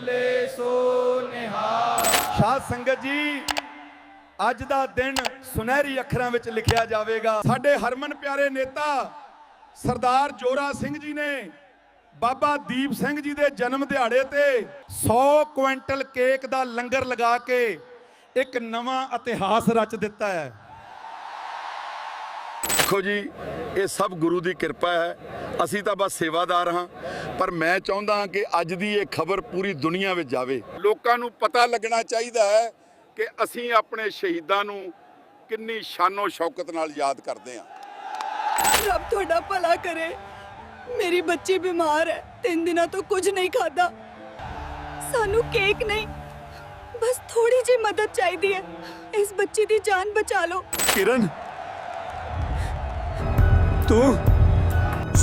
ਬੋਲੇ ਸੋ ਨਿਹਾਲ। ਸਾਧ ਸੰਗਤ ਜੀ, ਅੱਜ ਦਾ ਦਿਨ ਸੁਨਹਿਰੀ ਅੱਖਰਾਂ ਵਿੱਚ ਲਿਖਿਆ ਜਾਵੇਗਾ। ਸਾਡੇ ਹਰਮਨ ਪਿਆਰੇ ਨੇਤਾ ਸਰਦਾਰ ਜੋਰਾ ਸਿੰਘ ਜੀ ਨੇ ਬਾਬਾ ਦੀਪ ਸਿੰਘ ਜੀ ਦੇ ਜਨਮ ਦਿਹਾੜੇ ਤੇ 100 ਕੁਇੰਟਲ ਕੇਕ ਦਾ ਲੰਗਰ ਲਗਾ ਕੇ ਇੱਕ ਨਵਾਂ ਇਤਿਹਾਸ ਰਚ ਦਿੱਤਾ ਹੈ। ਦੇਖੋ ਜੀ ਇਹ ਸਭ ਗੁਰੂ ਦੀ ਕਿਰਪਾ ਹੈ। ਅਸੀਂ ਤਾਂ ਬਸ ਸੇਵਾਦਾਰ ਹਾਂ ਪਰ ਮੈਂ ਚਾਹੁੰਦਾ ਹਾਂ ਕਿ ਅੱਜ ਦੀ ਇਹ ਖਬਰ ਪੂਰੀ ਦੁਨੀਆ ਵਿੱਚ ਜਾਵੇ। ਲੋਕਾਂ ਨੂੰ ਪਤਾ ਲੱਗਣਾ ਚਾਹੀਦਾ ਹੈ ਕਿ ਅਸੀਂ ਆਪਣੇ ਸ਼ਹੀਦਾਂ ਨੂੰ ਕਿੰਨੀ ਸ਼ਾਨੋ ਸ਼ੌਕਤ ਨਾਲ ਯਾਦ ਕਰਦੇ ਹਾਂ। ਰੱਬ ਤੁਹਾਡਾ ਭਲਾ ਕਰੇ। ਮੇਰੀ ਬੱਚੀ ਬਿਮਾਰ ਹੈ ਤਿੰਨ ਦਿਨਾਂ ਤੋਂ ਕੁਝ ਨਹੀਂ ਖਾਦਾ ਸਾਨੂੰ ਕੇਕ ਨਹੀਂ ਬਸ ਥੋੜੀ ਜਿਹੀ ਮਦਦ ਚਾਹੀਦੀ ਹੈ। ਇਸ ਬੱਚੀ ਦੀ ਜਾਨ ਬਚਾ ਲਓ। ਕਿਰਨ ਤੂੰ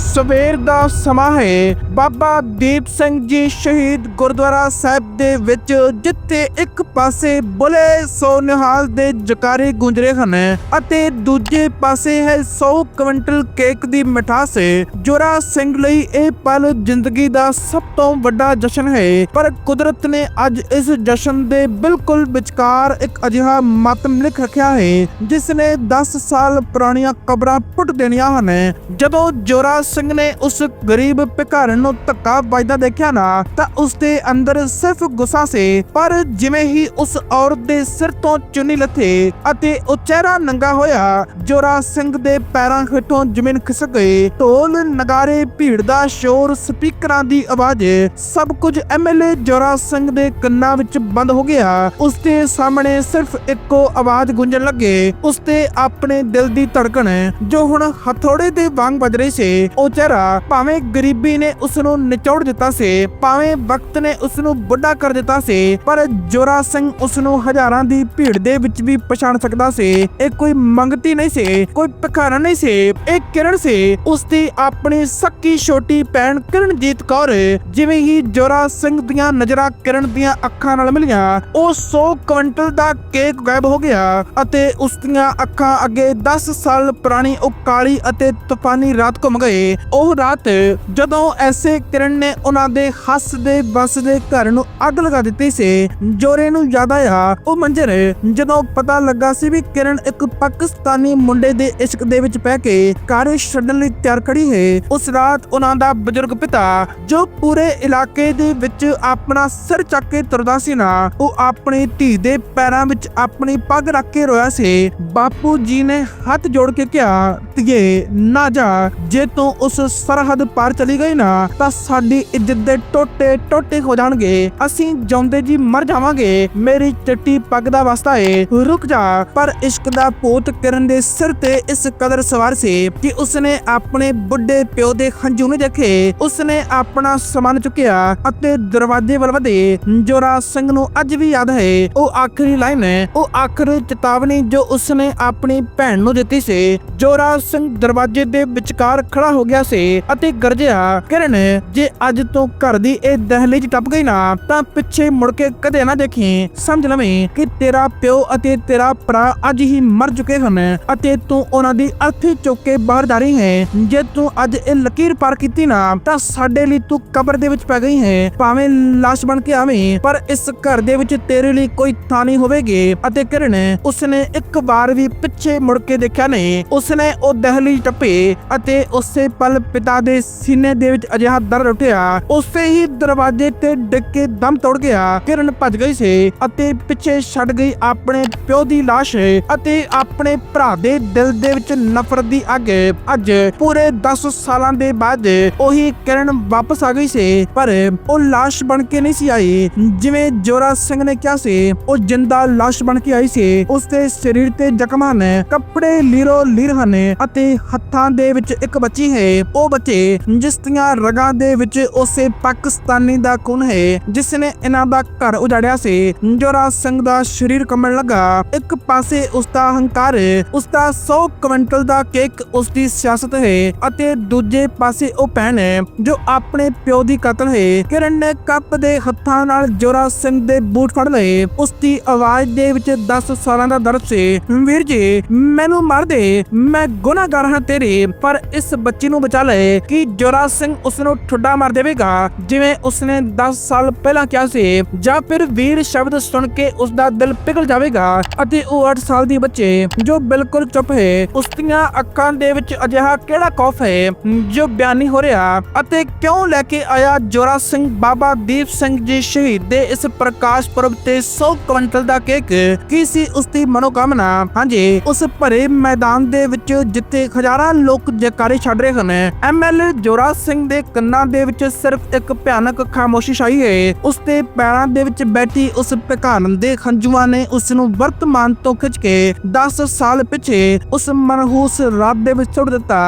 ਸਵੇਰ ਦਾ ਸਮਾਂ ਹੈ। ਬਾਬਾ ਦੀਪ ਸਿੰਘ ਜੀ ਸ਼ਹੀਦ ਗੁਰਦੁਆਰਾ ਸਾਹਿਬ ਦੇ ਵਿੱਚ, ਜਿੱਥੇ ਇੱਕ ਪਾਸੇ ਬੁਲੇ ਸੋ ਦੇ ਜਕਾਰੇ ਗੂੰਜ ਰਹੇ ਹਨ ਅਤੇ ਦੂਜੇ ਪਾਸੇ ਹੈ 100 ਕੁਇੰਟਲ ਕੇਕ ਦੀ ਮਿਠਾਸ। ਜੋਰਾ ਸਿੰਘ ਲਈ ਇਹ ਪਲ ਜ਼ਿੰਦਗੀ ਦਾ ਸਭ ਤੋਂ ਵੱਡਾ ਜਸ਼ਨ ਹੈ। ਪਰ ਕੁਦਰਤ ਨੇ ਅੱਜ ਇਸ ਜਸ਼ਨ ਦੇ ਬਿਲਕੁਲ ਵਿਚਕਾਰ ਇੱਕ ਅਜਿਹਾ ਮਾਤਮ ਲਿਖ ਰੱਖਿਆ ਹੈ, ਜਿਸ ਨੇ 10 ਸਾਲ ਪੁਰਾਣੀਆਂ ਕਬਰਾਂ ਪੁੱਟ ਦੇਣੀਆਂ ਹਨ। ਜਦੋਂ ਜੋਰਾ ਸਿੰਘ ਨੇ ਉਸ ਗਰੀਬ ਭਿਖਾਰਨ ਨੂੰ ਧੱਕਾ ਵੱਜਦਾ ਦੇਖਿਆ ਨਾ, ਤਾਂ ਉਸ ਦੇ ਅੰਦਰ ਸਿਰਫ ਗੁੱਸਾ ਸੀ। ਪਰ ਜਿਵੇਂ ਹੀ ਉਸ ਔਰਤ ਦੇ ਸਿਰ ਤੋਂ ਚੁੰਨੀ ਲੱਥੇ ਅਤੇ ਉਹ ਚਿਹਰਾ ਨੰਗਾ ਹੋਇਆ, ਜੋਰਾ ਸਿੰਘ ਦੇ ਪੈਰਾਂ ਹੇਠੋਂ ਜ਼ਮੀਨ ਖਿਸਕ ਗਈ। ਢੋਲ ਨਗਾਰੇ, ਭੀੜ ਦਾ ਸ਼ੋਰ, ਸਪੀਕਰਾਂ ਦੀ ਆਵਾਜ਼, ਸਭ ਕੁਝ ਐਮਐਲਏ ਜੋਰਾ ਸਿੰਘ ਦੇ ਕੰਨਾਂ ਵਿੱਚ ਬੰਦ ਹੋ ਗਿਆ। ਉਸ ਦੇ ਸਾਹਮਣੇ ਸਿਰਫ ਇੱਕੋ ਆਵਾਜ਼ ਗੂੰਜਣ ਲੱਗੇ। ਉਸ ਤੇ ਆਪਣੇ ਦਿਲ ਦੀ ਧੜਕਣ, ਜੋ ਹੁਣ ਹਥੋੜੇ ਦੇ ਵਾਂਗ ਵੱਜ ਰਹੀ ਸੀ, ਉਹ ਚਿਹਰਾ ਭਾਵੇਂ ਗਰੀਬੀ ਨੇ ਉਸ ਨੂੰ ਨਿਚੋੜ ਦਿੱਤਾ ਸੀ, ਭਾਵੇਂ ਵਕਤ ਨੇ ਉਸ ਨੂੰ ਬੁੱਢਾ ਕਰ ਦਿੱਤਾ ਸੀ, ਪਰ ਜੋਰਾ ਸਿੰਘ ਉਸ ਨੂੰ ਹਜ਼ਾਰਾਂ ਦੀ ਭੀੜ ਦੇ ਵਿੱਚ ਵੀ ਪਛਾਣ ਸਕਦਾ ਸੀ। ਇਹ ਕੋਈ ਮੰਗਤੀ ਨਹੀਂ ਸੀ, ਕੋਈ ਭਿਖਾਰਨ ਨਹੀਂ ਸੀ, ਇਹ ਕਿਰਨ ਸੀ। ਉਸ ਦੀ ਆਪਣੀ ਸੱਕੀ ਛੋਟੀ ਭੈਣ ਕਿਰਨਜੀਤ ਕੌਰ, ਜਿਵੇਂ ਹੀ ਜੋਰਾ ਸਿੰਘ ਦੀਆਂ ਨਜ਼ਰਾਂ ਕਿਰਨ ਦੀਆਂ ਅੱਖਾਂ ਨਾਲ ਮਿਲੀਆਂ, ਉਹ 100 ਕੁਇੰਟਲ ਦਾ ਕੇਕ ਗਾਇਬ ਹੋ ਗਿਆ ਅਤੇ ਉਸ ਦੀਆਂ ਅੱਖਾਂ ਅੱਗੇ 10 ਸਾਲ ਪੁਰਾਣੀ ਉਹ ਕਾਲੀ ਅਤੇ ਤੂਫਾਨੀ ਰਾਤ ਘੁੰਮ ਗਏ। ਉਹ ਰਾਤ ਜਦੋਂ ਐਸੇ ਕਿਰਨ ਨੇ ਉਹਨਾਂ ਦੇ ਹੱਸਦੇ ਬਸਦੇ ਘਰ ਨੂੰ ਅੱਗ ਲਗਾ ਦਿੱਤੀ ਸੀ, ਜੋਰੇ ਨੂੰ ਯਾਦ ਆਇਆ, ਉਹ ਮੰਜ਼ਰ ਜਦੋਂ ਪਤਾ ਲੱਗਾ ਸੀ ਵੀ ਕਿਰਨ ਇੱਕ ਪਾਕਿਸਤਾਨੀ ਮੁੰਡੇ ਦੇ ਇਸ਼ਕ ਦੇ ਵਿੱਚ ਪੈ ਕੇ ਘਰ ਛੱਡਣ ਲਈ ਤਿਆਰ ਖੜੀ ਹੈ, ਉਸ ਰਾਤ ਉਹਨਾਂ ਦਾ ਬਜ਼ੁਰਗ ਪਿਤਾ, ਜੋ ਪੂਰੇ ਇਲਾਕੇ ਦੇ ਵਿੱਚ ਆਪਣਾ ਸਿਰ ਚੱਕ ਕੇ ਤੁਰਦਾ ਸੀ ਨਾ, ਉਹ ਆਪਣੀ ਧੀ ਦੇ ਪੈਰਾਂ ਵਿੱਚ ਆਪਣੀ ਪੱਗ ਰੱਖ ਕੇ ਰੋਇਆ ਸੀ, ਬਾਪੂ ਜੀ ਨੇ ਹੱਥ ਜੋੜ ਕੇ ਕਿਹਾ, ਧੀਏ, ਨਾ ਜਾ, ਜੇ ਤੂੰ ਉਸ ਸਰਹੱਦ ਪਾਰ ਚਲੀ ਗਈ ਨਾ, ਤਾਂ ਸਾਡੀ ਇੱਜ਼ਤ ਦੇ ਟੋਟੇ ਟੋਟੇ ਹੋ ਜਾਣਗੇ। ਅਸੀਂ ਜਿਉਂਦੇ ਜੀ ਮਰ ਜਾਵਾਂਗੇ। ਮੇਰੀ ਚਿੱਟੀ ਪੱਗ ਦਾ ਵਾਸਤਾ ਏ, ਰੁਕ ਜਾ। ਪਰ ਇਸ਼ਕ ਦਾ ਭੂਤ ਕਿਰਨ ਦੇ ਸਿਰ ਤੇ ਇਸ ਕਦਰ ਸਵਾਰ ਸੀ ਕਿ ਉਸਨੇ ਆਪਣੇ ਬੁੱਢੇ ਪਿਓ ਦੇ ਹੰਝੂ ਨੂੰ ਦੇਖੇ। ਉਸਨੇ ਆਪਣਾ ਸਮਾਨ ਚੁੱਕਿਆ ਅਤੇ ਦਰਵਾਜ਼ੇ ਵੱਲ ਵਧੇ। ਜੋਰਾ ਸਿੰਘ ਨੂੰ ਅੱਜ ਵੀ ਯਾਦ ਹੈ, ਉਹ ਆਖਰੀ ਲਾਈਨ ਹੈ। ਉਹ ਆਖਰੀ ਚੇਤਾਵਨੀ ਜੋ ਉਸਨੇ ਆਪਣੀ ਭੈਣ ਨੂੰ ਦਿੱਤੀ ਸੀ। ਜੋਰਾ ਸਿੰਘ ਦਰਵਾਜ਼ੇ ਦੇ ਵਿਚਕਾਰ ਖੜਾ ਹੋ ਗਿਆ ਸੀ ਅਤੇ ਗਰਜਿਆ ਕਿਰਨ, ਜੇ ਅੱਜ ਤੋਂ ਘਰ ਦੀ ਇਹ ਦਹਲੀਜ਼ ਟੱਪ ਗਈ ਨਾ, ਤਾਂ ਪਿੱਛੇ ਮੁੜ ਕੇ ਕਦੇ ਨਾ ਦੇਖੀ। ਸਮਝ ਲਵੇਂ ਕਿ ਤੇਰਾ ਪਿਓ ਅਤੇ ਤੇਰਾ ਭਰਾ ਅੱਜ ਹੀ ਮਰ ਚੁੱਕੇ ਹਨ ਅਤੇ ਤੂੰ ਉਹਨਾਂ ਦੀ ਅਰਥੀ ਚੁੱਕ ਕੇ ਬਾਹਰ ਜਾ ਰਹੀ ਹੈ। ਜੇ ਤੂੰ ਅੱਜ ਇਹ ਲਕੀਰ ਪਾਰ ਕੀਤੀ ਨਾ, ਤਾਂ ਸਾਡੇ ਲਈ ਤੂੰ ਕਬਰ ਦੇ ਵਿੱਚ ਪੈ ਗਈ ਹੈ। ਭਾਵੇਂ ਲਾਸ਼ ਬਣ ਕੇ ਆਵੇਂ, ਪਰ ਇਸ ਘਰ ਦੇ ਵਿੱਚ ਤੇਰੇ ਲਈ ਕੋਈ ਥਾਂ ਨਹੀਂ ਹੋਵੇਗੀ। ਅਤੇ ਕਿਰਨ, ਉਸਨੇ ਇੱਕ ਵਾਰ ਵੀ ਪਿੱਛੇ ਮੁੜ ਕੇ ਦੇਖਿਆ ਨਹੀਂ। ਉਸਨੇ ਉਹ ਦਹਲੀ ਟੱਪੇ ਅਤੇ ਉਸੇ ਪਲ ਪਿਤਾ ਦੇ ਸੀਨੇ ਦੇ ਵਿੱਚ ਅਜਿਹਾ ਦਰਦ ਉੱਠਿਆ, ਉਸੇ ਹੀ ਦਰਵਾਜ਼ੇ ਤੇ ਡਿੱਗ ਕੇ ਦਮ ਤੋੜ ਗਿਆ। ਕਿਰਨ ਭੱਜ ਗਈ ਸੀ ਅਤੇ ਪਿੱਛੇ ਛੱਡ ਗਈ ਆਪਣੇ ਪਿਓ ਦੀ ਲਾਸ਼ ਅਤੇ ਆਪਣੇ ਭਰਾ ਦੇ ਦਿਲ ਦੇ ਵਿੱਚ ਨਫ਼ਰਤ ਦੀ ਅੱਗ। ਅੱਜ ਪੂਰੇ 10 ਸਾਲਾਂ ਦੇ ਬਾਅਦ ਉਹੀ ਕਿਰਨ ਵਾਪਸ ਆ ਗਈ ਸੀ, ਪਰ ਉਹ ਲਾਸ਼ ਬਣ ਕੇ ਨਹੀਂ ਸੀ ਆਈ। ਜਿਵੇਂ ਜੋਰਾ ਸਿੰਘ ਨੇ ਕਿਹਾ ਸੀ, ਉਹ ਜਿੰਦਾ ਲਾਸ਼ ਬਣ ਕੇ ਆਈ ਸੀ। ਉਸ ਦੇ ਸਰੀਰ ਤੇ ਜ਼ਖਮਾਂ ਨੇ, ਕੱਪੜੇ ਲੀਰੋ ਲੀਰ ਹਨ ਅਤੇ ਹੱਥਾਂ ਦੇ ਵਿੱਚ ਇੱਕ ਬੱਚੀ ਹੈ। ਉਹ ਬੱਚੇ ਜਿਸ ਦੀਆਂ ਰਗਾਂ ਦੇ ਵਿੱਚ ਉਸੇ ਪਾਕਿਸਤਾਨੀ ਦਾ ਖੂਨ ਹੈ ਜਿਸ ਨੇ ਇਹਨਾਂ ਦਾ ਘਰ ਉਜਾੜਿਆ ਸੀ। ਜੋਰਾ ਸਿੰਘ ਦਾ ਸਰੀਰ ਕੰਬਣ ਲੱਗਾ। ਇੱਕ ਪਾਸੇ ਉਸ ਦਾ ਹੰਕਾਰ ਉਸ ਦਾ 100 ਕੁਇੰਟਲ ਦਾ ਕੇਕ ਉਸ ਦੀ ਸਿਆਸਤ ਹੈ ਅਤੇ ਦੂਜੇ ਪਾਸੇ ਉਹ ਭੈਣ ਜੋ ਆਪਣੇ ਪਿਓ ਦੀ ਕਤਲ ਹੈ। ਕਿਰਨ ਨੇ ਕੱਪ ਦੇ ਹੱਥਾਂ ਨਾਲ ਜੋਰਾ ਸਿੰਘ ਦੇ ਬੂਟ ਫੜ ਲਏ। ਉਸ ਦੀ ਆਵਾਜ਼ ਦੇ ਵਿੱਚ 10 ਸਾਲਾਂ ਦਾ ਦਰਦ ਸੀ। ਵੀਰ ਜੀ, ਮੈਨੂੰ ਮਾਰ ਦੇ, ਮੈਂ ਗੁਨਾਹਗਾਰ ਹਾਂ ਤੇਰੇ, ਪਰ ਇਸ ਬੱਚੀ ਨੂੰ ਬਚਾ ਲਏ ਕਿ ਜੋਰਾ ਸਿੰਘ ਉਸ ਨੂੰ ਠੁੱਡਾ ਮਾਰ ਦੇਵੇਗਾ। ਜਿਵੇਂ ਉਸਨੇ 10 ਸਾਲ ਪਹਿਲਾਂ ਕਿਹਾ ਸੀ, ਜਾਂ ਫਿਰ ਵੀਰ ਸ਼ਬਦ ਸੁਣ ਕੇ ਉਸ ਦਾ ਦਿਲ ਪਿਘਲ ਜਾਵੇਗਾ ਅਤੇ ਉਹ 8 ਸਾਲ ਦੀ ਬੱਚੇ, ਜੋ ਬਿਲਕੁਲ ਚੁੱਪ ਹੈ। ਉਸ ਦੀਆਂ ਅੱਖਾਂ ਦੇ ਵਿੱਚ ਅਜਿਹਾ ਕਿਹੜਾ ਖੌਫ ਹੈ, ਜੋ ਬਿਆਨੀ ਹੋ ਰਿਹਾ? ਅਤੇ ਕਿਉਂ ਲੈ ਕੇ ਆਇਆ ਜੋਰਾ ਸਿੰਘ ਬਾਬਾ ਦੀਪ ਸਿੰਘ ਜੀ ਸ਼ਹੀਦ ਦੇ ਇਸ ਪ੍ਰਕਾਸ਼ ਪੁਰਬ ਤੇ 100 ਕੁਇੰਟਲ ਦਾ ਕੇਕ? ਕੀ ਸੀ ਉਸ ਦੀ ਮਨੋਕਾਮਨਾ? ਹਾਂਜੀ, ਉਸ ਭਰੇ ਮੈਦਾਨ ਦੇ ਵਿੱਚ ਜਿੱਥੇ ਹਜ਼ਾਰਾਂ ਲੋਕ ਜੈਕਾਰੇ ਛੱਡ ਰਹੇ ਹਨ ਐਮਐਲਏ ਜੋਰਾ ਸਿੰਘ ਦੇ ਕੰਨਾਂ ਦੇ ਵਿੱਚ ਸਿਰਫ ਇੱਕ ਭਿਆਨਕ ਖਾਮੋਸ਼ੀ ਛਾਈ ਹੈ। ਉਸ ਦੇ ਪੈਰਾਂ ਦੇ ਵਿੱਚ ਬੈਠੀ ਉਸ ਭਿਕਾਰਨ ਦੇ ਖੰਜੂਆਂ ਨੇ ਉਸ ਨੂੰ ਵਰਤਮਾਨ ਤੋਂ ਖਿੱਚ ਕੇ 10 ਸਾਲ ਪਿੱਛੇ ਉਸ ਮਨਹੂਸ ਰਾਤ ਦੇ ਵਿੱਚ ਸੁੱਟ ਦਿੱਤਾ।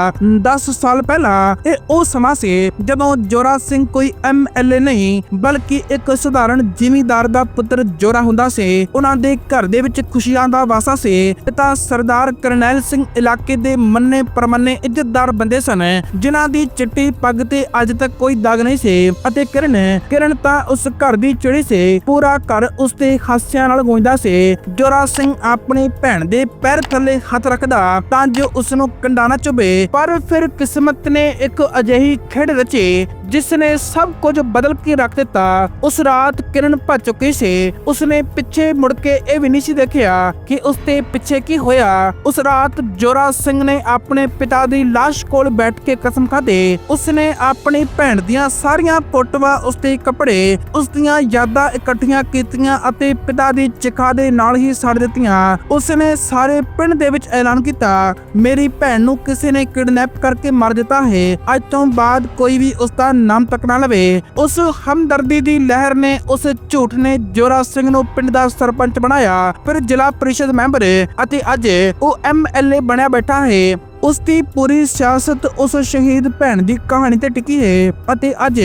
10 ਸਾਲ ਪਹਿਲਾਂ ਇਹ ਉਹ ਸਮਾਂ ਸੀ ਜਦੋਂ ਜੋਰਾ ਸਿੰਘ ਕੋਈ ਐਮਐਲਏ ਨਹੀਂ, ਬਲਕਿ ਇੱਕ ਸਧਾਰਨ ਜ਼ਿਮੀਂਦਾਰ ਦਾ ਪੁੱਤਰ ਜੋਰਾ ਹੁੰਦਾ ਸੀ। ਉਹਨਾਂ ਦੇ ਘਰ ਦੇ ਵਿੱਚ ਖੁਸ਼ੀਆਂ ਦਾ ਵਾਸਾ ਸੀ। ਪਿਤਾ ਸਰਦਾਰ ਕਰਨੈਲ ਸਿੰਘ ਇਲਾਕੇ ਦੇ ਮੰਨੇ ਪਰਮੰਨੇ ਇੱਜ਼ਤਦਾਰ ਬੰਦੇ ਸਨ। ਜਿਨ੍ਹਾਂ ਦੀ ਚਿੱਟੀ ਪੱਗ ਤੇ ਅੱਜ ਤੱਕ ਕੋਈ ਦਾਗ ਨਹੀਂ ਸੀ ਅਤੇ ਕਿਰਨ ਕਿਰਨ ਤਾਂ ਉਸ ਘਰ ਦੀ ਚਿੜੀ ਸੀ। ਪੂਰਾ ਘਰ ਉਸ ਦੇ ਹਾਸਿਆਂ ਨਾਲ ਗੂੰਜਦਾ ਸੀ। ਜੋਰਾ ਸਿੰਘ ਆਪਣੀ ਭੈਣ ਦੇ ਪੈਰ ਥੱਲੇ ਹੱਥ ਰੱਖਦਾ ਤਾਂ ਜੋ ਉਸ ਨੂੰ ਕੰਡਾ ਨਾ ਚੁਭੇ। ਪਰ ਫਿਰ ਕਿਸਮਤ ਨੇ ਇੱਕ ਅਜਿਹੀ ਖੇਡ ਰਚੀ, ਜਿਸ ਨੇ ਸਭ ਕੁਝ ਬਦਲ ਕੇ ਰੱਖ ਦਿੱਤਾ। ਉਸ ਰਾਤ ਕਿਰਨ ਭੱਜ ਚੁੱਕੀ ਸੀ। ਉਸਨੇ ਪਿੱਛੇ ਮੁੜ ਕੇ ਇਹ ਵੀ ਨਹੀਂ ਸੀ ਦੇਖਿਆ ਕਿ ਉਸ ਦੇ ਪਿੱਛੇ ਕੀ ਹੋਇਆ। ਉਸ ਰਾਤ ਜੋਰਾ ਸਿੰਘ ਨੇ ਆਪਣੇ ਪਿਤਾ ਦੀ ਲਾਸ਼ ਕੋਲ ਬੈਠ ਕੇ ਕਸਮ ਖਾਧੀ, ਉਸਨੇ ਆਪਣੀ ਭੈਣ ਦੀਆਂ ਸਾਰੀਆਂ ਫੋਟੋਆਂ ਉਸ ਕੱਪੜੇ ਉਸ ਯਾਦਾਂ ਇਕੱਠੀਆਂ ਕੀਤੀਆਂ ਅਤੇ ਪਿਤਾ ਦੀ ਚਿਖਾ ਦੇ ਨਾਲ ਹੀ ਛੱਡ ਦਿੱਤੀਆਂ। ਉਸਨੇ ਸਾਰੇ ਪਿੰਡ ਦੇ ਵਿੱਚ ਐਲਾਨ ਕੀਤਾ, ਮੇਰੀ ਭੈਣ ਨੂੰ ਕਿਸੇ ਨੇ ਕਿਡਨੈਪ ਕਰਕੇ ਮਾਰ ਦਿੱਤਾ ਹੈ। ਅੱਜ ਤੋਂ ਬਾਅਦ ਕੋਈ ਵੀ ਉਸ ਦਾ ਨਾਮ ਤੱਕ ਨਾ ਲਵੇ। ਉਸ ਹਮਦਰਦੀ ਦੀ ਲਹਿਰ ਨੇ ਉਸ ਝੂਠ ਨੇ ਜੋਰਾ ਸਿੰਘ ਨੂੰ ਪਿੰਡ ਦਾ ਸਰਪੰਚ ਬਣਾਇਆ, ਫਿਰ ਜ਼ਿਲ੍ਹਾ ਪ੍ਰੀਸ਼ਦ ਮੈਂਬਰ, ਅਤੇ ਅੱਜ ਉਹ ਐਮਐਲਏ ਬਣਿਆ ਬੈਠਾ ਹੈ। ਉਸ ਦੀ ਪੂਰੀ ਸਿਆਸਤ ਉਸ ਸ਼ਹੀਦ ਭੈਣ ਦੀ ਕਹਾਣੀ ਤੇ ਟਿਕੀ ਹੈ ਅਤੇ ਅੱਜ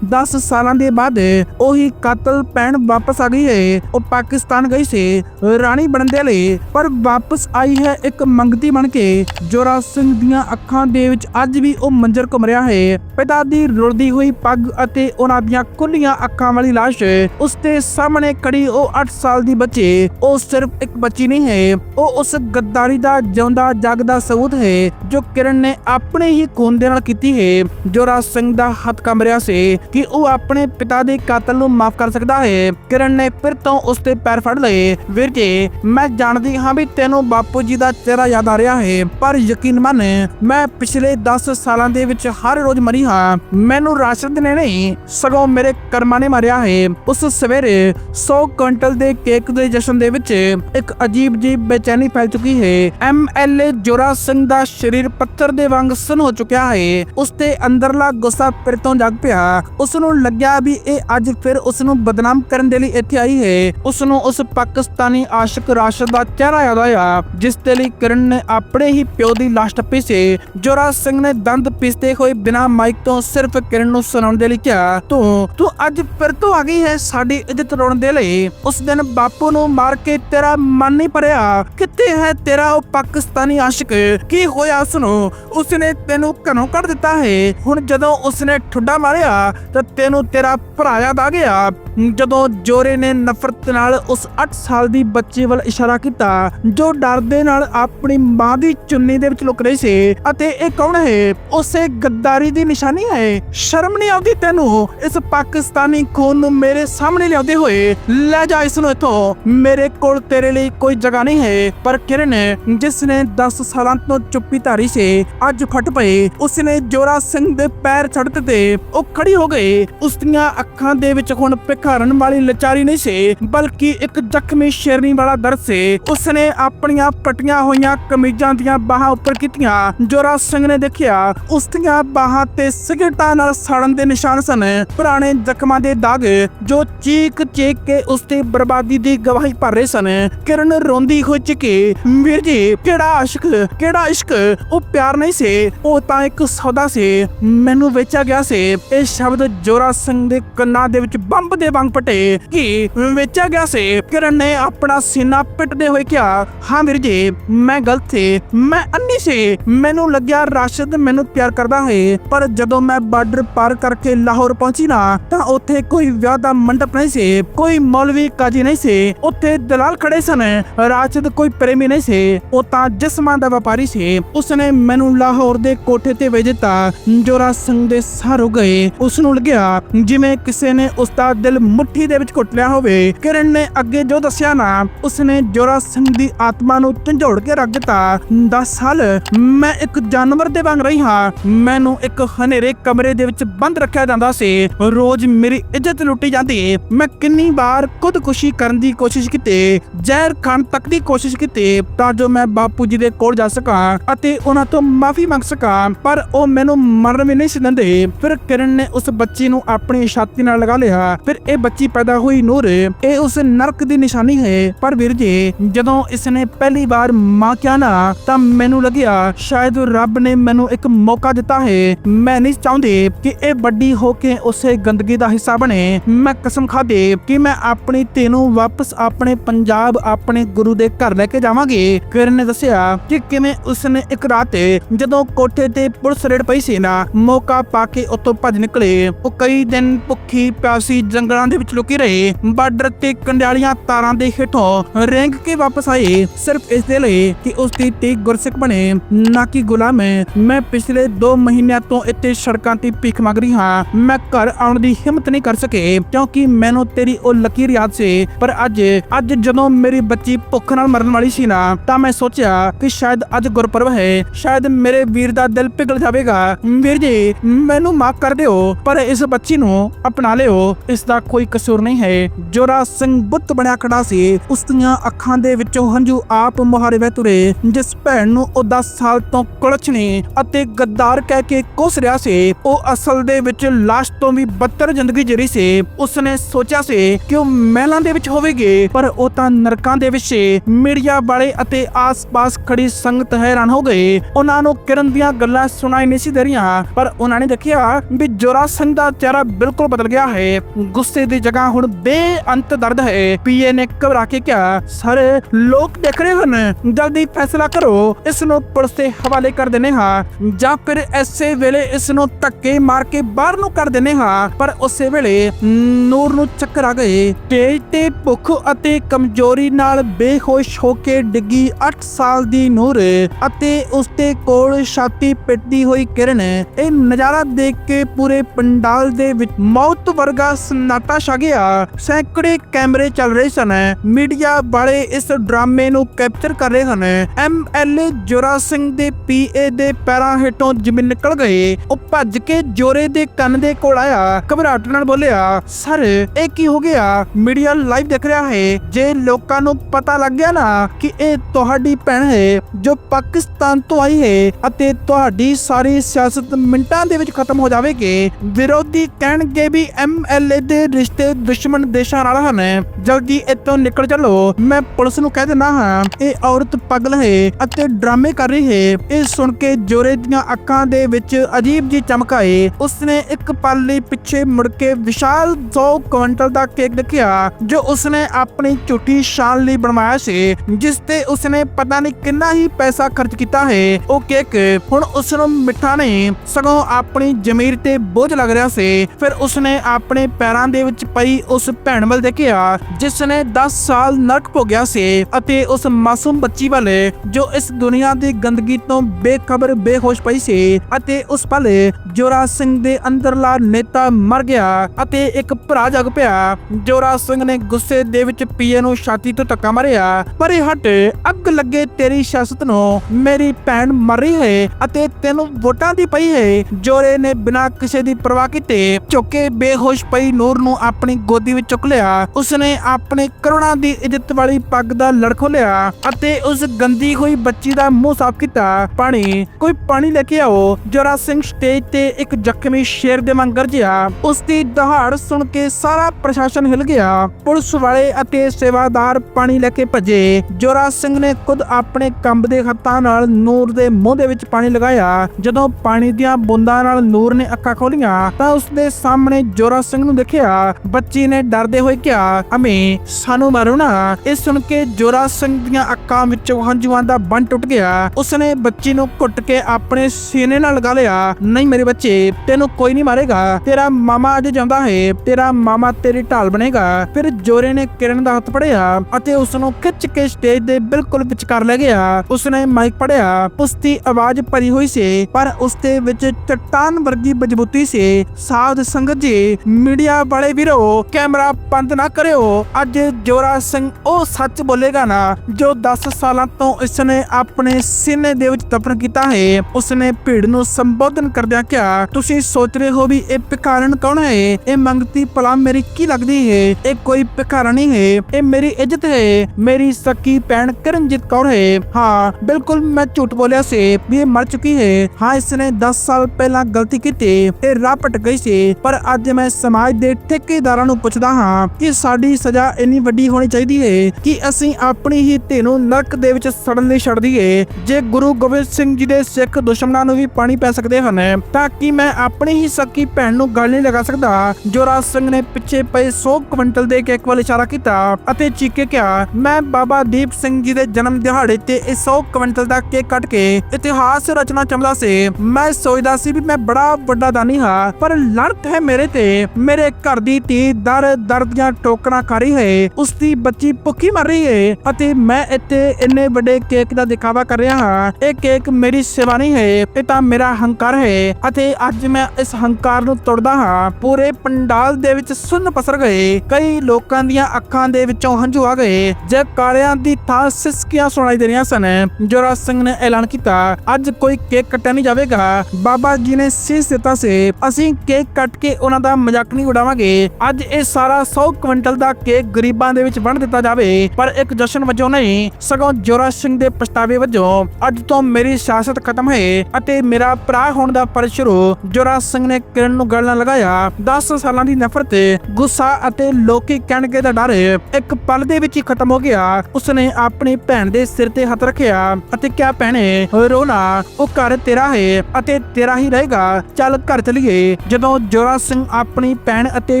10 ਸਾਲਾਂ ਦੇ ਬਾਅਦ ਉਹੀ ਕਾਤਲ ਭੈਣ ਵਾਪਸ ਆ ਗਈ ਹੈ। ਉਹ ਪਾਕਿਸਤਾਨ ਗਈ ਸੀ, ਰਾਣੀ ਬਣਨ ਦੇ ਲਈ, ਪਰ ਵਾਪਸ ਆਈ ਹੈ ਇੱਕ ਮੰਗਤੀ ਬਣ ਕੇ। ਜੋਰਾ ਸਿੰਘ ਦੀਆਂ ਅੱਖਾਂ ਦੇ ਵਿੱਚ ਅੱਜ ਵੀ ਉਹ ਮੰਜ਼ਰ ਘੁੰਮ ਰਿਹਾ ਹੈ। ਪਿਤਾ ਦੀ ਰੁਲਦੀ ਹੋਈ ਪੱਗ ਅਤੇ ਉਹਨਾਂ ਦੀਆਂ ਖੁੱਲੀਆਂ ਅੱਖਾਂ ਵਾਲੀ ਲਾਸ਼ ਉਸ ਦੇ ਸਾਹਮਣੇ ਖੜੀ ਉਹ 8 ਸਾਲ ਦੀ ਬੱਚੀ। ਉਹ ਸਿਰਫ ਇੱਕ ਬੱਚੀ ਨਹੀਂ ਹੈ, ਉਹ ਉਸ ਗੱਦਾਰੀ ਦਾ ਜਿਉਂਦਾ ਜਾਗਦਾ ਸਬੂਤ ਹੈ। ਜੋ ਕਿਰਨ ਨੇ ਆਪਣੇ ਹੀ ਖੂਨ ਦੇ ਨਾਲ ਕੀਤੀ ਹੈ ਜੋਰਾ ਸਿੰਘ ਦਾ ਹੱਥ ਕੰਬ ਰਿਹਾ ਸੀ, ਕਿ ਉਹ ਆਪਣੇ ਪਿਤਾ ਦੇ ਕਾਤਲ ਨੂੰ ਮਾਫ ਕਰ ਸਕਦਾ ਹੈ? ਕਿਰਨ ਨੇ ਫਿਰ ਤੋਂ ਉਸ ਦੇ ਪੈਰ ਫੜ ਲਏ। ਵੀਰ ਜੀ, ਮੈਂ ਜਾਣਦੀ ਹਾਂ ਵੀ ਤੈਨੂੰ ਬਾਪੂ ਜੀ ਦਾ ਚਿਹਰਾ ਯਾਦ ਆ ਰਿਹਾ ਹੈ, ਪਰ ਯਕੀਨ ਮੰਨ, ਮੈਂ ਪਿਛਲੇ 10 ਸਾਲਾਂ ਦੇ ਵਿੱਚ ਹਰ ਰੋਜ਼ ਮਰੀ ਹਾਂ। ਮੈਨੂੰ ਰਾਸ਼ਦ ਨੇ ਨਹੀਂ, ਸਗੋਂ ਮੇਰੇ ਕਰਮਾਂ ਨੇ ਮਾਰਿਆ ਹੈ। ਉਸ ਸਵੇਰੇ 100 ਕੁਇੰਟਲ ਦੇ ਕੇਕ ਦੇ ਜਸ਼ਨ ਦੇ ਵਿੱਚ ਇੱਕ ਅਜੀਬ ਜੀ ਬੇਚੈਨੀ ਫੈਲ ਚੁੱਕੀ ਹੈ। ਐਮਐਲਏ ਜੋਰਾ ਸਿੰਘ ਦਾ ਸਰੀਰ ਪੱਥਰ ਦੇ ਵਾਂਗ ਸਨ ਹੋ ਚੁੱਕਿਆ ਹੈ। ਉਸ ਦੇ ਅੰਦਰਲਾ ਗੁੱਸਾ ਫਿਰ ਤੋਂ ਜਗ ਪਿਆ। ਉਸ ਨੂੰ ਲੱਗਿਆ ਵੀ ਇਹ ਅੱਜ ਫਿਰ ਉਸ ਨੂੰ ਬਦਨਾਮ ਕਰਨ ਦੇ ਲਈ ਇੱਥੇ ਆਈ ਹੈ। ਉਸ ਨੂੰ ਉਸ ਪਾਕਿਸਤਾਨੀ ਆਸ਼ਿਕ ਰਾਸ਼ਦ ਦਾ ਚਿਹਰਾ ਯਾਦ ਆਇਆ, ਜਿਸ ਦੇ ਲਈ ਕਿਰਨ ਨੇ ਆਪਣੇ ਹੀ ਪਿਓ ਦੀ ਲਾਸ਼ ਟੱਪੀ ਸੀ। ਜੋਰਾ ਸਿੰਘ ਨੇ ਦੰਦ ਪੀਸਦੇ ਹੋਏ ਬਿਨਾਂ ਮਾਈਕ ਤੋਂ ਸਿਰਫ ਕਿਰਨ ਨੂੰ ਸੁਣਾਉਣ ਦੇ ਲਈ ਕਿਹਾ, ਤੂੰ ਤੂੰ ਅੱਜ ਫਿਰ ਤੋਂ ਆ ਗਈ ਹੈ ਸਾਡੀ ਇੱਜ਼ਤ ਰੋਣ ਦੇ ਲਈ। ਉਸ ਦਿਨ ਬਾਪੂ ਨੂੰ ਮਾਰ ਕੇ ਤੇਰਾ ਮਨ ਨਹੀਂ ਭਰਿਆ। ਕਿੱਥੇ ਹੈ ਤੇਰਾ ਉਹ ਪਾਕਿਸਤਾਨੀ ਆਸ਼ਿਕ? ਕੀ ਹੋਇਆ ਉਸ ਨੂੰ ਉਸਨੇ ਤੈਨੂੰ ਘਰੋਂ ਕੱਢ ਦਿੱਤਾ ਹੈ। ਹੁਣ ਜਦੋਂ ਉਸਨੇ ਠੁੱਡਾ ਮਾਰਿਆ, ਤਾਂ ਤੈਨੂੰ ਤੇਰਾ ਭਰਾ ਯਾਦ ਆ ਗਿਆ। ਜਦੋਂ ਜੋਰੇ ਨੇ ਨਫ਼ਰਤ ਨਾਲ ਉਸ 8 ਸਾਲ ਦੀ ਬੱਚੀ ਵੱਲ ਇਸ਼ਾਰਾ ਕੀਤਾ, ਜੋ ਡਰ ਦੇ ਨਾਲ ਆਪਣੀ ਮਾਂ ਦੀ ਚੁੰਨੀ ਦੇ ਵਿੱਚ ਲੁਕ ਰਹੀ ਸੀ। ਅਤੇ ਇਹ ਕੌਣ ਹੈ? ਉਸੇ ਗੱਦਾਰੀ ਦੀ ਨਿਸ਼ਾਨੀ ਹੈ। ਸ਼ਰਮ ਨਹੀਂ ਆਉਂਦੀ ਤੈਨੂੰ? ਇਸ ਪਾਕਿਸਤਾਨੀ ਖੂਨ ਨੂੰ ਮੇਰੇ ਸਾਹਮਣੇ ਲਿਆਉਂਦੇ ਹੋਏ, ਲੈ ਜਾ ਇਸ ਨੂੰ ਇੱਥੋਂ। ਮੇਰੇ ਕੋਲ ਤੇਰੇ ਲਈ ਕੋਈ ਜਗ੍ਹਾ ਨਹੀਂ ਹੈ, ਪਰ ਕਿਰਨ ਜਿਸ ਨੇ 10 ਸਾਲਾਂ ਤੋਂ ਚੁੱਪ ਧਾਰੀ ਸੀ ਅੱਜ ਫਟ ਪਏ। ਉਸਨੇ ਜੋਰਾ ਸਿੰਘ ਦੇ ਪੈਰ ਛੱਡ ਦਿੱਤੇ ਉਹ ਖੜੀ ਹੋ ਗਈ ਉਸ ਦੀਆਂ ਅੱਖਾਂ ਦੇ ਵਿੱਚ ਹੁਣ ਭਿਖਾਰਨ ਵਾਲੀ ਲਚਾਰੀ ਨਹੀਂ ਸੀ, ਬਲਕਿ ਇੱਕ ਜ਼ਖਮੀ ਸ਼ੇਰਨੀ ਵਾਲਾ ਦਰਦ ਸੀ। ਉਸਨੇ ਆਪਣੀਆਂ ਪਟੀਆਂ ਹੋਈਆਂ ਕਮੀਜ਼ਾਂ ਦੀਆਂ ਬਾਹਾਂ ਉੱਪਰ ਕੀਤੀਆਂ। ਜੋਰਾ ਸਿੰਘ ਨੇ ਦੇਖਿਆ, ਉਸ ਦੀਆਂ ਬਾਹਾਂ ਤੇ ਸਿਗਰਟਾਂ ਨਾਲ ਸੜਨ ਦੇ ਨਿਸ਼ਾਨ ਸਨ। ਪੁਰਾਣੇ ਜ਼ਖਮਾਂ ਦੇ ਦਾਗ ਜੋ ਚੀਕ ਚੀਕ ਕੇ ਉਸ ਦੀ ਬਰਬਾਦੀ ਦੀ ਗਵਾਹੀ ਭਰ ਰਹੇ ਸਨ। ਕਿਰਨ ਰੋਂਦੀ ਹੋਈ ਚਿਕੇ ਵੀਰ ਜੀ, ਕਿਹੜਾ ਆਸ਼ਿਕ, ਕਿਹੜਾ ਇਸ਼ਕ? ਉਹ ਪਿਆਰ ਨਹੀਂ ਸੀ, ਉਹ ਤਾਂ ਇੱਕ ਸੌਦਾ ਸੀ, ਮੈਨੂੰ ਵੇਚਿਆ ਗਿਆ ਸੀ। ਇਹ ਸ਼ਬਦ ਜੋਰਾ ਸਿੰਘ ਦੇ ਕੰਨਾਂ ਦੇ ਵਿੱਚ ਬੰਬ ਦੇ ਵਾਂਗ ਪਟੇ ਕਿ ਵੇਚਿਆ ਗਿਆ ਸੀ। ਕਿਰਨ ਨੇ ਆਪਣਾ ਸੀਨਾ ਪਿੱਟਦੇ ਹੋਏ ਕਿਹਾ, ਹਾਂ ਵੀਰ ਜੀ, ਮੈਂ ਗਲਤ ਸੀ, ਮੈਂ ਅੰਨੀ ਸੀ। ਮੈਨੂੰ ਲੱਗਿਆ ਰਾਸ਼ਦ ਮੈਨੂੰ ਪਿਆਰ ਕਰਦਾ ਹੈ ਪਰ ਜਦੋਂ ਮੈਂ ਬਾਰਡਰ ਪਾਰ ਕਰਕੇ ਲਾਹੌਰ ਪਹੁੰਚੀ ਨਾ, ਤਾਂ ਉੱਥੇ ਕੋਈ ਵਿਆਹ ਦਾ ਮੰਡਪ ਨਹੀਂ ਸੀ, ਕੋਈ ਮੌਲਵੀ ਕਾਜੀ ਨਹੀਂ ਸੀ। ਉੱਥੇ ਦਲਾਲ ਖੜੇ ਸਨ, ਰਾਸ਼ਦ ਕੋਈ ਪ੍ਰੇਮੀ ਨਹੀਂ ਸੀ। ਉਹ ਤਾਂ ਜਿਸਮਾਂ ਦਾ ਵਪਾਰੀ ਸੀ। ਉਸਨੇ ਮੈਨੂੰ ਲਾਹੌਰ ਦੇ ਕੋਠੇ ਤੇ ਵੇਚ ਦਿੱਤਾ। ਜੋਰਾ ਸਿੰਘ ਦੇ ਸਾਹ ਗਏ। ਉਸ ਨੂੰ ਲੱਗਿਆ, ਜਿਵੇਂ ਕਿਸੇ ਨੇ ਉਸ ਦਾ ਦਿਲ ਮੁੱਠੀ ਦੇ ਵਿੱਚ ਘੁੱਟ ਲਿਆ ਹੋਵੇ। ਕਿਰਨ ਨੇ ਅੱਗੇ ਜੋ ਦੱਸਿਆ ਨਾ, ਉਸਨੇ ਜੋਰਾ ਸਿੰਘ ਦੀ ਆਤਮਾ ਨੂੰ ਝੰਜੋੜ ਕੇ ਰੱਖ ਦਿੱਤਾ। 10 ਸਾਲ, ਮੈਂ ਇੱਕ ਜਾਨਵਰ ਦੇ ਵਾਂਗ ਰਹੀ ਹਾਂ। ਮੈਨੂੰ ਇੱਕ ਹਨੇਰੇ ਕਮਰੇ ਦੇ ਵਿੱਚ ਬੰਦ ਰੱਖਿਆ ਜਾਂਦਾ ਸੀ। ਰੋਜ਼ ਮੇਰੀ ਇੱਜ਼ਤ ਲੁੱਟੀ ਜਾਂਦੀ। ਮੈਂ ਕਿੰਨੀ ਵਾਰ ਖੁਦਕੁਸ਼ੀ ਕਰਨ ਦੀ ਕੋਸ਼ਿਸ਼ ਕੀਤੀ, ਜ਼ਹਿਰ ਖਾਣ ਤੱਕ ਦੀ ਕੋਸ਼ਿਸ਼ ਕੀਤੀ, ਤਾਂ ਜੋ ਮੈਂ ਬਾਪੂ ਜੀ ਦੇ ਕੋਲ ਜਾ ਸਕਾਂ। ਅਤੇ ਉਹਨਾਂ ਤੋਂ ਮਾਫੀ ਮੰਗ ਸਕਾਂ, ਪਰ ਉਹ ਮੈਨੂੰ ਮਰਨ ਵੀ ਨਹੀਂ ਸੀ ਦਿੰਦੇ। ਫਿਰ ਕਿਰਨ ਨੇ ਉਸ ਬੱਚੀ ਨੂੰ ਆਪਣੀ ਛਾਤੀ ਨਾਲ ਲਗਾ ਲਿਆ। ਫਿਰ ਇਹ ਬੱਚੀ ਪੈਦਾ ਹੋਈ ਨੂਰ। ਇਹ ਉਸ ਨਰਕ ਦੀ ਨਿਸ਼ਾਨੀ ਹੈ। ਪਰ ਵੀਰ ਜੀ, ਜਦੋਂ ਇਸ ਨੇ ਪਹਿਲੀ ਵਾਰ ਮਾਂ ਕਿਹਾ ਨਾ ਤਾਂ ਮੈਨੂੰ ਲੱਗਿਆ ਸ਼ਾਇਦ ਰੱਬ ਨੇ ਮੈਨੂੰ ਇੱਕ ਮੌਕਾ ਦਿੱਤਾ ਹੈ। ਮੈਂ ਨਹੀਂ ਚਾਹੁੰਦੀ ਕਿ ਇਹ ਵੱਡੀ ਹੋ ਕੇ ਉਸੇ ਗੰਦਗੀ ਦਾ ਹਿੱਸਾ ਬਣੇ। ਮੈਂ ਕਸਮ ਖਾਦੀ ਕਿ ਮੈਂ ਆਪਣੀ ਧੀ ਨੂੰ ਵਾਪਸ ਆਪਣੇ ਪੰਜਾਬ, ਆਪਣੇ ਗੁਰੂ ਦੇ ਘਰ ਲੈ ਕੇ ਜਾਵਾਂਗੀ। ਕਿਰਨ ਨੇ ਦੱਸਿਆ ਕਿ ਕਿਵੇਂ ਉਸਨੇ ਇੱਕ ਰਾਤ ਜਦੋਂ ਕੋਠੇ ਤੇ ਪੁਲਿਸ ਰੇਡ ਪਈ ਸੀ ਨਾ, ਮੌਕਾ ਪਾ ਕੇ ਉੱਥੋਂ ਭੱਜ ਨਿਕਲੇ। ਉਹ ਕਈ ਦਿਨ ਭੁੱਖੀ ਪਿਆਸੀ ਜੰਗਲਾਂ ਦੇ ਵਿੱਚ ਲੁਕੀ ਰਹੇ। ਬਾਰਡਰ ਤੇ ਕੰਡਿਆਲੀਆਂ ਤਾਰਾਂ ਦੇ ਹੇਠੋਂ ਰੇਂਗ ਕੇ ਵਾਪਸ ਆਏ। ਸਿਰਫ ਇਸ ਦੇ ਲਈ ਕਿ ਉਸ ਦੀ ਧੀ ਗੁਰਸਿੱਖ ਬਣੇ। ਨਾ ਕਿ ਗੁਲਾਮ ਮੈਂ ਪਿਛਲੇ 2 ਮਹੀਨਿਆਂ ਤੋਂ ਇੱਥੇ ਸੜਕਾਂ ਤੇ ਭੀਖ ਮੰਗ ਰਹੀ ਹਾਂ। ਮੈਂ ਘਰ ਆਉਣ ਦੀ ਹਿੰਮਤ ਨਹੀਂ ਕਰ ਸਕੇ, ਕਿਉਂਕਿ ਮੈਨੂੰ ਤੇਰੀ ਉਹ ਲਕੀਰ ਯਾਦ ਸੀ। ਪਰ ਅੱਜ ਅੱਜ ਜਦੋਂ ਮੇਰੀ ਬੱਚੀ ਭੁੱਖ ਨਾਲ ਮਰਨ ਵਾਲੀ ਸੀ ਨਾ, ਤਾਂ ਮੈਂ ਸੋਚਿਆ ਕਿ ਸ਼ਾਇਦ ਅੱਜ ਗੁਰਪੁਰਬ ਹੈ। ਸ਼ਾਇਦ ਮੇਰੇ ਵੀਰ ਦਾ ਦਿਲ ਪਿਘਲ ਜਾਵੇਗਾ। ਵੀਰ ਜੀ, ਮੈਨੂੰ ਮਾਫ ਕਰ ਦਿਓ, ਪਰ ਇਸ ਬੱਚੀ ਨੂੰ ਅਪਣਾ ਲਿਓ। ਇਸ ਦਾ ਕੋਈ ਕਸੂਰ ਨਹੀਂ ਹੈ। ਜੋਰਾ ਸਿੰਘ ਬੁੱਤ ਬਣਿਆ ਖੜਾ ਸੀ। ਉਸ ਦੀਆਂ ਅੱਖਾਂ ਦੇ ਵਿੱਚੋਂ ਹੰਝੂ ਆਪ ਮੁਹਾਰੇ ਵਹਿ ਤੁਰੇ, ਜਿਸ ਭੈਣ ਨੂੰ ਉਹ 10 ਸਾਲ ਤੋਂ ਕੁਲਛਣੀ ਅਤੇ ਗੱਦਾਰ ਕਹਿ ਕੇ ਕੋਸ ਰਿਹਾ ਸੀ। ਉਹ ਅਸਲ ਦੇ ਵਿੱਚ ਲਾਸ਼ ਤੋਂ ਵੀ ਬੱਤਰ ਜ਼ਿੰਦਗੀ ਜਰੀ ਸੀ। ਉਸਨੇ ਸੋਚਿਆ ਸੀ ਕਿ ਉਹ ਮਹਿਲਾਂ ਦੇ ਵਿੱਚ ਹੋਵੇਗੀ, ਪਰ ਉਹ ਤਾਂ ਨਰਕਾਂ ਦੇ ਵਿੱਚ ਮੀਡੀਆ ਵਾਲੇ ਅਤੇ ਆਸ-ਪਾਸ ਖੜੀ ਸੰਗਤ ਹੈਰਾਨ ਹੋ ਗਏ ਉਹਨਾਂ ਨੂੰ ਕਿਰਨ ਦੀਆਂ ਗੱਲਾਂ ਸੁਣਾਈ ਨਹੀਂ ਸੀ ਦੇ ਰਹੀਆਂ। ਪਰ ਉਹਨਾਂ ਨੇ ਦੇਖਿਆ ਵੀ ਜੋਰਾ ਸਿੰਘ ਦਾ ਚਿਹਰਾ ਬਿਲਕੁਲ ਬਦਲ ਗਿਆ ਹੈ। ਗੁੱਸੇ ਦੀ ਜਗ੍ਹਾ ਹੁਣ ਬੇਅੰਤ ਦਰਦ ਹੈ। ਪੀਏ ਨੇ ਘਬਰਾ ਕੇ ਕਿਹਾ, ਸਰ, ਲੋਕ ਦੇਖ ਰਹੇ ਹਨ। ਜਲਦੀ ਫੈਸਲਾ ਕਰੋ। ਇਸ ਨੂੰ ਪੁਲਿਸ ਦੇ ਹਵਾਲੇ ਕਰ ਦਿੰਦੇ ਹਾਂ। ਜਾਂ ਫਿਰ ਐਸੇ ਵੇਲੇ ਇਸ ਨੂੰ ਧੱਕੇ ਮਾਰ ਕੇ ਬਾਹਰ ਨੂੰ ਕਰ ਦਿੰਦੇ ਹਾਂ। ਪਰ ਉਸੇ ਵੇਲੇ ਨੂਰ ਨੂੰ ਚੱਕਰ ਆ ਗਏ। ਤੇਜ ਤੇ ਭੁੱਖ ਅਤੇ ਕਮਜ਼ੋਰੀ ਨਾਲ ਬੇਹੋਸ਼ ਹੋ ਕੇ ਡਿੱਗੀ 8 ਸਾਲ ਦੀ ਨੂਰ ਅਤੇ ਉਸ ਦੇ ਕੋਲ ਛਾਤੀ ਪਿੱਟਦੀ ਹੋਈ ਕਿਰਨ, ਇਹ ਨਜ਼ਾਰਾ ਦੇਖ ਕੇ ਪੂਰੇ ਪੰਡਾਲ ਦੇ ਵਿੱਚ ਮੌਤ ਵਰਗਾ ਸਨਾਟਾ ਛਾ ਗਿਆ। ਸੈਂਕੜੇ ਕੈਮਰੇ ਚੱਲ ਰਹੇ ਸਨ। ਮੀਡੀਆ ਵਾਲੇ ਇਸ ਡਰਾਮੇ ਨੂੰ ਕੈਪਚਰ ਕਰ ਰਹੇ ਹਨ ਐਮਐਲਏ ਜੋਰਾ ਸਿੰਘ ਦੇ ਪੀਏ ਦੇ ਪੈਰਾਂ ਹੇਠੋਂ ਜ਼ਮੀਨ ਨਿਕਲ ਗਏ ਉਹ ਭੱਜ ਕੇ ਜੋਰੇ ਦੇ ਕੰਨ ਦੇ ਕੋਲ ਆਇਆ। ਘਬਰਾਹਟ ਨਾਲ ਬੋਲਿਆ, ਸਰ, ਇਹ ਕੀ ਹੋ ਗਿਆ? ਮੀਡੀਆ ਲਾਈਵ ਦੇਖ ਰਿਹਾ ਹੈ। ਜੇ ਲੋਕਾਂ ਨੂੰ ਪਤਾ ਲੱਗ ਗਿਆ ਨਾ ਕਿ ਇਹ ਤੁਹਾਡੀ ਭੈਣ ਹੈ ਜੋ ਪਾਕਿਸਤਾਨ ਤੋਂ ਆਈ ਹੈ ਅਤੇ ਤੁਹਾਡੀ ਸਾਰੀ ਸਿਆਸਤ ਮਿੰਟਾਂ ਦੇ ਵਿੱਚ ਖਤਮ ਹੋ ਜਾਵੇਗੀ। ਵਿਰੋਧੀ ਕਹਿਣਗੇ ਵੀ ਐਮਐਲਏ ਦੇ ਰਿਸ਼ਤੇ ਦੁਸ਼ਮਣ ਦੇਸ਼ਾਂ ਨਾਲ ਹਨ। ਜਲਦੀ ਇੱਥੋਂ ਨਿਕਲ ਚੱਲੋ। ਮੈਂ ਪੁਲਿਸ ਨੂੰ ਕਹਿ ਦਿੰਦਾ ਹਾਂ, ਇਹ ਔਰਤ ਪਾਗਲ ਹੈ ਅਤੇ ਡਰਾਮੇ ਕਰ ਰਹੀ ਹੈ। ਇਹ ਸੁਣ ਕੇ ਜੋਰੇ ਦੀਆਂ ਅੱਖਾਂ ਦੇ ਵਿੱਚ ਅਜੀਬ ਜੀ ਚਮਕ ਆਈ। ਉਸਨੇ ਇੱਕ ਪਲ ਲਈ ਪਿੱਛੇ ਮੁੜ ਕੇ ਵਿਸ਼ਾਲ 100 ਕੁਇੰਟਲ ਦਾ ਕੇਕ ਦੇਖਿਆ, ਜੋ ਉਸਨੇ ਆਪਣੀ ਝੂਠੀ ਸ਼ਾਨ ਲਈ ਬਣਵਾਇਆ ਸੀ, ਜਿਸ ਤੇ ਉਸਨੇ ਪਤਾ ਨਹੀਂ ਕਿੰਨਾ ਹੀ ਪੈਸਾ ਖਰਚ ਕੀਤਾ ਹੈ। ਉਹ ਕੇਕ ਹੁਣ ਉਸ ਨੂੰ ਮਿੱਠਾ ਨਹੀਂ, ਸਗੋਂ ਆਪਣੀ ਜ਼ਮੀਰ ਤੇ ਬੋਝ ਲੱਗ ਰਿਹਾ ਸੀ। ਫਿਰ ਉਸਨੇ ਆਪਣੇ ਪੈਰਾਂ ਦੇ ਵਿੱਚ ਪਈ ਉਸ ਭੈਣ ਵੱਲ ਦੇਖਿਆ, ਜਿਸ ਨੇ 10 ਸਾਲ ਨਰਕ ਭੋਗਿਆ ਸੀ ਅਤੇ ਉਸ ਮਾਸੂਮ ਬੱਚੀ ਵੱਲ, ਜੋ ਇਸ ਦੁਨੀਆ ਦੀ ਗੰਦਗੀ ਤੋਂ ਬੇਖਬਰ, ਬੇਹੋਸ਼ ਪਈ ਸੀ ਅਤੇ ਉਸ ਪਲ ਜੋਰਾ ਸਿੰਘ ਦੇ ਅੰਦਰਲਾ ਨੇਤਾ ਮਰ ਗਿਆ ਅਤੇ ਇੱਕ ਭਰਾ ਜਗ ਪਿਆ। ਜੋਰਾ ਸਿੰਘ ਨੇ ਗੁੱਸੇ ਦੇ ਵਿੱਚ ਪੀਏ ਨੂੰ ਛਾਤੀ ਤੋਂ ਧੱਕਾ ਮਾਰਿਆ, ਪਰੇ ਹਟ ਅੱਗ ਲੱਗੇ ਤੇਰੀ ਸਿਆਸਤ ਨੂੰ, ਮੇਰੀ ਭੈਣ ਮਰ ਹੈ ਅਤੇ ਤੈਨੂੰ ਵੋਟਾਂ ਦੀ ਪਈ ਹੈ ਜੋਰੇ ਨੇ ਬਿਨਾਂ ਕਿਸੇ ਦੀ ਪਰਵਾਹ ਕੀਤੇ ਚੁੱਕੇ ਬੇਹੋਸ਼ ਪਈ ਨੂਰ ਨੂੰ ਆਪਣੀ ਗੋਦੀ ਵਿੱਚ ਚੁੱਕ ਲਿਆ। ਉਸਨੇ ਆਪਣੇ ਕਰੋੜਾਂ ਦੀ ਇੱਜ਼ਤ ਵਾਲੀ ਪੱਗ ਦਾ ਲੜ ਖੋਲਿਆ ਅਤੇ ਉਸ ਗੰਦੀ ਹੋਈ ਬੱਚੀ ਦਾ ਮੂੰਹ ਸਾਫ਼ ਕੀਤਾ। ਪਾਣੀ, ਕੋਈ ਪਾਣੀ ਲੈ ਕੇ ਆਓ। ਜੋਰਾ ਸਿੰਘ ਸਟੇਜ ਤੇ ਇੱਕ ਜ਼ਖਮੀ ਸ਼ੇਰ ਦੇ ਵਾਂਗ ਗਰਜਿਆ ਉਸ ਦੀ ਦਹਾੜ ਸੁਣ ਕੇ ਸਾਰਾ ਪ੍ਰਸ਼ਾਸਨ ਹਿਲ ਗਿਆ। ਪੁਲਿਸ ਵਾਲੇ ਅਤੇ ਸੇਵਾਦਾਰ ਪਾਣੀ ਲੈ ਕੇ ਭਜੇ। ਜੋਰਾ ਸਿੰਘ ਨੇ ਖੁਦ ਆਪਣੇ ਕੰਬਦੇ ਹੱਥਾਂ ਨਾਲ ਨੂਰ ਦੇ ਮੂੰਹ ਦੇ ਵਿੱਚ ਪਾਣੀ ਲਗਾਇਆ। ਜਦੋਂ ਪਾਣੀ ਦੀਆਂ ਬੂੰਦਾਂ ਨਾਲ ਨੂਰ ਨੇ ਅੱਖਾਂ ਖੋਲੀਆਂ, ਤਾਂ ਉਸ ਦੇ ਸਾਹਮਣੇ ਜੋਰਾ ਸਿੰਘ ਨੂੰ ਦੇਖਿਆ। ਬੱਚੀ ਨੇ ਡਰਦੇ ਹੋਏ ਕਿਹਾ, ਅਮੀ, ਸਾਨੂੰ ਮਾਰੋ ਨਾ। ਇਹ ਸੁਣ ਕੇ ਜੋਰਾ ਸਿੰਘ ਦੀਆਂ ਅੱਖਾਂ ਵਿੱਚੋਂ ਹੰਝੂਆਂ ਦਾ ਬੰਨ ਟੁੱਟ ਗਿਆ। ਉਸਨੇ ਬੱਚੀ ਨੂੰ ਘੁੱਟ ਕੇ ਆਪਣੇ ਸੀਨੇ ਨਾਲ ਲਗਾ ਲਿਆ। ਨਹੀਂ ਮੇਰੇ ਬੱਚੇ, ਤੈਨੂੰ ਕੋਈ ਨਹੀਂ ਮਾਰੇਗਾ। ਤੇਰਾ ਮਾਮਾ ਅੱਜ ਜਾਂਦਾ ਹੈ। ਤੇਰਾ ਮਾਮਾ ਤੇਰੀ ਢਾਲ ਬਣੇਗਾ। ਫਿਰ ਜੋਰੇ ਨੇ ਕਿਰਨ ਦਾ ਹੱਥ ਫੜਿਆ ਅਤੇ ਉਸ ਨੂੰ ਖਿੱਚ ਕੇ ਸਟੇਜ ਦੇ ਬਿਲਕੁਲ ਵਿਚਕਾਰ ਲੈ ਗਿਆ। ਉਸਨੇ ਮਾਈਕ ਫੜਿਆ ਪੜਿਆ ਉਸ ਦੀ ਆਵਾਜ਼ ਭਰੀ ਹੋਈ ਸੀ, ਪਰ ਉਸ ਦੇ ਵਿੱਚ ਚਟਾਨ ਵਰਗੀ ਮਜ਼ਬੂਤੀ ਸੀ। ਸਾਧ ਸੰਗਤ ਜੀ, ਮੀਡੀਆ ਵਾਲੇ ਵੀਰੋ, ਕੈਮਰਾ ਬੰਦ ਨਾ ਕਰਿਓ। ਅੱਜ ਜੋਰਾ ਸਿੰਘ ਉਹ ਸੱਚ ਬੋਲੇਗਾ ਨਾ, ਜੋ 10 ਸਾਲਾਂ ਤੋਂ ਇਸਨੇ ਆਪਣੇ ਸੀਨੇ ਦੇ ਵਿੱਚ ਦਫਨ ਕੀਤਾ ਹੈ। ਉਸਨੇ ਭੀੜ ਨੂੰ ਸੰਬੋਧਨ ਕਰਦਿਆਂ ਕਿਹਾ, ਤੁਸੀਂ ਸੋਚ ਰਹੇ ਹੋ ਵੀ ਇਹ ਭਿਖਾਰਨ ਕੌਣ ਹੈ? ਇਹ ਮੰਗਤੀ ਭਲਾ ਮੇਰੀ ਕੀ ਲੱਗਦੀ ਹੈ? ਇਹ ਕੋਈ ਭਿਖਾਰਨ ਨਹੀਂ ਹੈ? ਇਹ ਮੇਰੀ ਇੱਜ਼ਤ ਹੈ? ਮੇਰੀ ਸਕੀ ਭੈਣ ਕਰਨਜੀਤ ਕੌਰ ਹੈ? ਹਾਂ, ਬਿਲਕੁਲ ਮੈਂ ਝੂਠ ਬੋਲਿਆ ਸੀ ਵੀ ਇਹ ਮਰ ਚੁੱਕੀ ਹੈ। ਹਾਂ ਇਸਨੇ 10 ਸਾਲ ਪਹਿਲਾਂ ਗਲਤੀ ਕੀਤੀ ਤੇ ਰਾਹ ਭਟਕ ਸੀ। ਪਰ ਅੱਜ ਮੈਂ ਸਮਾਜ ਦੇ ਠੇਕੇਦਾਰਾਂ ਨੂੰ ਪੁੱਛਦਾ ਹਾਂ ਕਿ ਸਾਡੀ ਸਜ਼ਾ ਇੰਨੀ ਵੱਡੀ ਹੋਣੀ ਚਾਹੀਦੀ ਹੈ ਕਿ ਅਸੀਂ ਆਪਣੀ ਹੀ ਧੀ ਨੂੰ ਨਰਕ ਦੇ ਵਿੱਚ ਸੜਨ ਲਈ ਛੱਡ ਦਈਏ। ਜੇ ਗੁਰੂ ਗੋਬਿੰਦ ਸਿੰਘ ਜੀ ਦੇ ਸਿੱਖ ਦੁਸ਼ਮਣਾਂ ਨੂੰ ਵੀ ਪਾਣੀ ਪੈ ਸਕਦੇ ਹਨ, ਤਾਂ ਕਿ ਮੈਂ ਆਪਣੀ ਹੀ ਸਕੀ ਭੈਣ ਨੂੰ ਗੱਲ ਨਹੀਂ ਲਗਾ ਸਕਦਾ? ਜੋਰਾ ਸਿੰਘ ਨੇ ਪਿੱਛੇ ਪਏ 100 ਕੁਇੰਟਲ ਦੇ ਕੇਕ ਵੱਲ ਇਸ਼ਾਰਾ ਕੀਤਾ ਅਤੇ ਚੀਕੇ ਕਿਹਾ, ਮੈਂ ਬਾਬਾ ਦੀਪ ਸਿੰਘ ਜੀ ਦੇ ਜਨਮ ਦਿਹਾੜੇ ਤੇ ਇਹ 100 ਕੁਇੰਟਲ ਦਾ ਕੇਕ ਕੱਟ ਕੇ ਇਤਿਹਾਸ ਰਚਨਾ ਚਾਹੁੰਦਾ ਸੀ। ਮੈਂ ਸੋਚਦਾ ਸੀ ਵੀ ਮੈਂ ਬੜਾ ਵੱਡਾ ਦਾਨੀ ਹਾਂ, ਪਰ ਲੜਤ ਹੈ ਮੇਰੇ ਤੇ। ਮੇਰੇ ਘਰ ਦੀ ਧੀ ਦਰ ਦਰ ਦੀਆਂ ਟੋਕਰਾਂ ਖਾ ਰਹੀ ਹੈ ਉਸ ਦੀ ਬੱਚੀ ਭੁੱਖੀ ਮਰ ਰਹੀ ਹੈ ਅਤੇ ਮੈਂ ਇੱਥੇ ਇੰਨੇ ਵੱਡੇ ਕੇਕ ਦਾ ਦਿਖਾਵਾ ਕਰ ਰਿਹਾ ਹਾਂ। ਇਹ ਕੇਕ ਮੇਰੀ ਸੇਵਾ ਨਹੀਂ ਹੈ, ਇਹ ਤਾਂ ਮੇਰਾ ਹੰਕਾਰ ਹੈ ਅਤੇ ਅੱਜ ਮੈਂ ਇਸ ਹੰਕਾਰ ਨੂੰ ਤੋੜਦਾ ਹਾਂ। ਪੂਰੇ ਪੰਡਾਲ ਦੇ ਵਿੱਚ ਸੁੰਨ ਪਸਰ ਗਏ, ਕਈ ਲੋਕਾਂ ਦੀਆਂ ਅੱਖਾਂ ਦੇ ਵਿੱਚੋਂ ਹੰਝੂ ਆ ਗਏ। ਜੇ ਕਾਲਿਆਂ ਦੀ ਥਾਂ ਸਿਸਕੀਆਂ ਸੁਣਾਈ ਦੇ ਰਹੀਆਂ ਸਨ ਜੋਰਾ ਸਿੰਘ ਨੇ ਐਲਾਨ ਕੀਤਾ। ਅੱਜ ਕੋਈ ਕੇਕ ਕੱਟਿਆ ਨਹੀਂ ਜਾਵੇਗਾ। ਬਾਬਾ ਜੀ ਨੇ ਸੀਸ ਦਿੱਤਾ ਸੀ। ਅਸੀਂ ਕੇਕ ਕੱਟ ਕੇ ਉਹਨਾਂ ਦਾ ਮਜ਼ਾਕ ਨਹੀਂ ਉਡਾਵਾਂਗੇ। ਅੱਜ ਇਹ ਸਾਰਾ 100 ਕੁਇੰਟਲ ਦਾ ਕੇਕ ਗਰੀਬਾਂ ਦੇ ਵਿੱਚ ਵੰਡ ਦਿੱਤਾ ਜਾਵੇ। ਪਰ ਇੱਕ ਜਸ਼ਨ ਵਜੋਂ ਨਹੀਂ, ਸਗੋਂ ਜੋਰਾ ਸਿੰਘ ਦੇ ਪਛਤਾਵੇ ਵਜੋਂ ਅੱਜ ਤੋਂ ਮੇਰੀ ਸਿਆਸਤ ਖਤਮ ਹੈ ਅਤੇ ਮੇਰਾ ਭਰਾ ਹੋਣ ਦਾ ਫਰਜ਼ ਸ਼ੁਰੂ। ਜੋਰਾ ਸਿੰਘ ਨੇ ਕਿਰਨ ਨੂੰ ਗੱਲ ਨਾਲ ਲਗਾਇਆ। 10 ਸਾਲਾਂ ਦੀ ਨਫ਼ਰਤ, ਗੁੱਸਾ ਅਤੇ ਲੋਕੀ ਕਹਿਣਗੇ ਦਾ ਡਰ ਇੱਕ ਪਲ ਦੇ ਵਿੱਚ ਹੀ ਖਤਮ ਹੋ ਗਿਆ। ਉਸਨੇ ਆਪਣੀ ਭੈਣ ਦੇ ਸਿਰ ਤੇ ਹੱਥ ਰੱਖਿਆ ਅਤੇ ਕਿਹਾ ਭੈਣੇ ਰੋਣਾ ਉਹ ਘਰ ਤੇਰਾ ਹੈ ਅਤੇ ਤੇਰਾ ਹੀ ਰਹੇਗਾ। ਚੱਲ ਘਰ ਚਲੀਏ। ਜਦੋਂ ਜੋਰਾ ਸਿੰਘ ਆਪਣੀ ਭੈਣ ਅਤੇ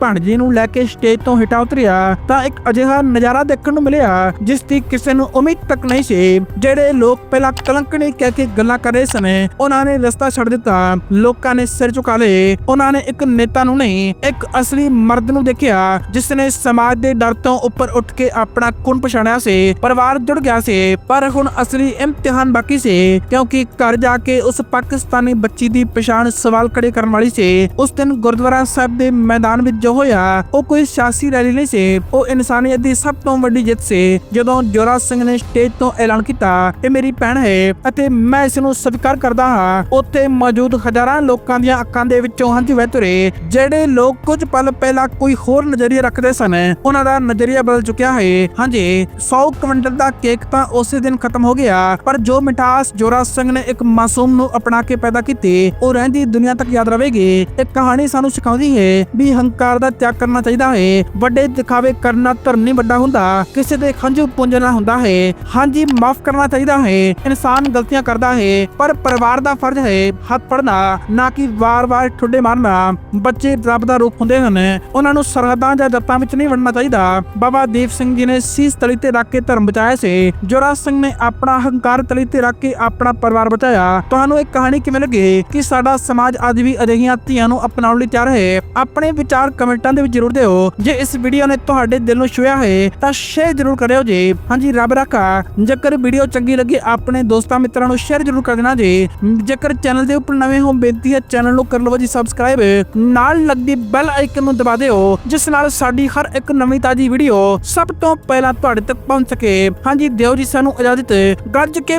ਭਾਣਜੀ ਨੂੰ ਲੈ ਕੇ ਸਟੇਜ ਤੋਂ ਹੇਠਾਂ ਉਤਰਿਆ, ਤਾਂ ਇੱਕ ਅਜਿਹਾ ਨਜ਼ਾਰਾ ਦੇਖਣ ਨੂੰ ਮਿਲਿਆ, ਜਿਸ ਦੀ ਕਿਸੇ ਨੂੰ ਉਮੀਦ ਤੱਕ ਨਹੀਂ ਸੀ। ਜਿਹੜੇ ਲੋਕ ਪਹਿਲਾਂ ਕਲੰਕਣੀ ਕਹਿ ਕੇ ਗੱਲਾਂ ਕਰ ਰਹੇ ਸਨ, ਉਹਨਾਂ ਨੇ ਰਸਤਾ ਛੱਡ ਦਿੱਤਾ। ਲੋਕਾਂ ਨੇ ਸਿਰ ਝੁਕਾ ਲਏ। ਉਹਨਾਂ ਨੇ ਇੱਕ ਨੇਤਾ ਨੂੰ ਨਹੀਂ, ਇੱਕ ਅਸਲੀ ਮਰਦ ਨੂੰ ਦੇਖਿਆ, ਜਿਸ ਨੇ ਸਮਾਜ ਦੇ ਡਰ ਤੋਂ ਉੱਪਰ ਉੱਠ ਕੇ ਆਪਣਾ ਕੁਣ ਪਛਾਣਿਆ ਸੀ। ਪਰਿਵਾਰ ਜੁੜ ਗਿਆ ਸੀ, ਪਰ ਹੁਣ ਅਸਲੀ ਇਮਤਿਹਾਨ ਬਾਕੀ ਸੀ, ਕਿਉਂਕਿ ਘਰ ਜਾ ਕੇ ਉਸ ਪਾਕਿਸਤਾਨੀ ਬੱਚੀ ਦੀ ਪਛਾਣ ਸਵਾਲ ਖੜੇ ਕਰਨ ਵਾਲੀ ਸੀ। ਉਸ ਦਿਨ ਗੁਰਦੁਆਰਾ ਸਾਹਿਬ ਦੇ ਮੈਦਾਨ ਵਿੱਚ ਜੋ ਹੋਇਆ, ਉਹ ਕੋਈ ਸਿਆਸੀ ਰੈਲੀ ਨਹੀਂ ਸੀ। ਉਹ ਇਨਸਾਨੀਅਤ ਦੀ ਸਭ ਤੋਂ ਵੱਡੀ ਜਿੱਤ ਸੀ। ਜਦੋਂ ਜੋਰਾ ਸਿੰਘ ਨੇ ਸਟੇਜ ਤੋਂ ਐਲਾਨ ਕੀਤਾ, ਇਹ ਮੇਰੀ ਭੈਣ ਹੈ ਅਤੇ ਮੈਂ ਇਸ ਨੂੰ ਸਵੀਕਾਰ ਕਰਦਾ ਹਾਂ। ਉੱਥੇ ਮੌਜੂਦ ਹਜ਼ਾਰਾਂ ਲੋਕਾਂ ਦੀਆਂ ਅੱਖਾਂ ਦੇ ਵਿੱਚੋਂ ਹੰਝੂ ਵਹਿ ਤੁਰੇ, ਜਿਹੜੇ ਲੋਕ ਕੁਝ ਪਲ ਪਹਿਲਾਂ ਕੋਈ ਹੋਰ ਨਜ਼ਰੀਆ ਰੱਖਦੇ ਸਨ। ਉਹਨਾਂ ਦਾ ਨਜ਼ਰੀਆ ਬਦਲ ਚੁੱਕਿਆ ਹੈ। ਹਾਂਜੀ 100 ਕੁਇੰਟਲ ਦਾ ਕੇਕ ਤਾਂ ਉਸੇ ਦਿਨ ਖਤਮ ਹੋ ਗਿਆ, ਪਰ ਜੋ ਮਿਠਾਸ ਜੋਰਾ ਸਿੰਘ ਨੇ ਇੱਕ ਮਾਸੂਮ ਨੂੰ ਅਪਣਾ ਕੇ ਪੈਦਾ ਕੀਤੀ। ਉਹ ਰਹਿੰਦੀ ਦੁਨੀਆ ਤੱਕ ਯਾਦ ਰਹੇਗੀ। ਇਹ ਕਹਾਣੀ ਸਾਨੂੰ ਸਿਖਾਉਂਦੀ ਹੈ ਵੀ ਹੰਕਾਰ ਦਾ ਤਿਆਗ ਕਰਨਾ ਚਾਹੀਦਾ ਹੈ। ਵੱਡੇ ਦਿਖਾਵੇ ਕਰਨਾ ਧਰਮ ਨਹੀਂ ਵੱਡਾ ਹੁੰਦਾ। ਕਿਸੇ ਦੇ ਖੰਝੂ ਪੁੰਜਣਾ ਹੁੰਦਾ ਹੈ। ਹਾਂਜੀ, ਮਾਫ ਕਰਨਾ ਚਾਹੀਦਾ ਹੈ। ਇਨਸਾਨ ਗਲਤੀਆਂ ਕਰਦਾ ਹੈ। ਪਰ ਪਰਿਵਾਰ ਦਾ ਫਰਜ਼ ਹੈ ਹੱਥ ਫੜਨਾ, ਨਾ ਕਿ ਵਾਰ-ਵਾਰ ਠੁੱਡੇ ਮਾਰਨਾ। ਬੱਚੇ ਰੱਬ ਦਾ ਰੂਪ ਹੁੰਦੇ ਹਨ। ਉਹਨਾਂ ਨੂੰ ਸਰਹੱਦਾਂ ਜਾਂ ਜੱਤਾਂ ਵਿੱਚ ਨਹੀਂ ਵੜਨਾ ਚਾਹੀਦਾ। ਬਾਬਾ ਦੀਪ ਸਿੰਘ ਜੀ ਨੇ ਸੀਸ ਤਲੀ ਤੇ ਰੱਖ ਕੇ ਧਰਮ ਬਚਾਇਆ ਸੀ। ਜੋਰਾ ਸਿੰਘ ਨੇ ਆਪਣਾ ਹੰਕਾਰ ਤਲੀ ਤੇ ਰੱਖ ਕੇ ਆਪਣਾ ਪਰਿਵਾਰ ਬਚਾਇਆ। ਤੁਹਾਨੂੰ ਇਹ ਕਹਾਣੀ ਕਿਵੇਂ ਲੱਗੀ? ਕਿ ਸਾਡਾ ਸਮਾਜ ਅੱਜ ਵੀ ਅਜਿਹੀਆਂ ਧੀਆਂ ਨੂੰ ਅਪਣਾਉਣ ਲਈ ਤਿਆਰ ਹੈ? ਆਪਣੇ ਵਿਚਾਰ ਕਮੈਂਟਾਂ ਦੇ ਵਿੱਚ ਜ਼ਰੂਰ ਦਿਓ। ਜੇ ਇਸ ਵੀਡੀਓ ਨੇ ਤੁਹਾਡੇ ਦਿਲ ਨੂੰ ਛੂਹਿਆ ਹੈ, ਤਾਂ ਸ਼ੇਅਰ ਜ਼ਰੂਰ ਕਰਿਓ ਜੀ। ਹਾਂਜੀ, ਰੱਬ ਰੱਖਾ। ਜੇਕਰ ਵੀਡੀਓ ਚੰਗੀ ਲੱਗੀ, ਆਪਣੇ ਦੋਸਤਾਂ ਮਿੱਤਰਾਂ ਨੂੰ ਸ਼ੇਅਰ ਜ਼ਰੂਰ ਕਰ ਦੇਣਾ ਜੀ। ਜੇਕਰ ਚੈਨਲ ਦੇ ਉੱਪਰ ਨਵੇਂ ਹੋ, ਬੇਨਤੀ ਹੈ ਚੈਨਲ ਨੂੰ ਕਰ ਲਵੋ ਜੀ ਸਬਸਕ੍ਰਾਈਬ ਨਾਲ ਲੱਗਦੀ ਬੈਲ ਆਈਕਨ ਨੂੰ ਦਬਾ ਦਿਓ, ਜਿਸ ਨਾਲ ਸਾਡੀ ਹਰ ਇੱਕ ਨਵੀਂ ਤਾਜੀ ਵੀਡੀਓ ਸਭ ਤੋਂ ਪਹਿਲਾਂ ਤੁਹਾਡੇ ਤੱਕ ਪਹੁੰਚ ਸਕੇ। ਹਾਂਜੀ, ਦਿਓ ਜੀ ਸਾਨੂੰ ਇਜਾਜ਼ਤ। ਗੱਜ ਕੇ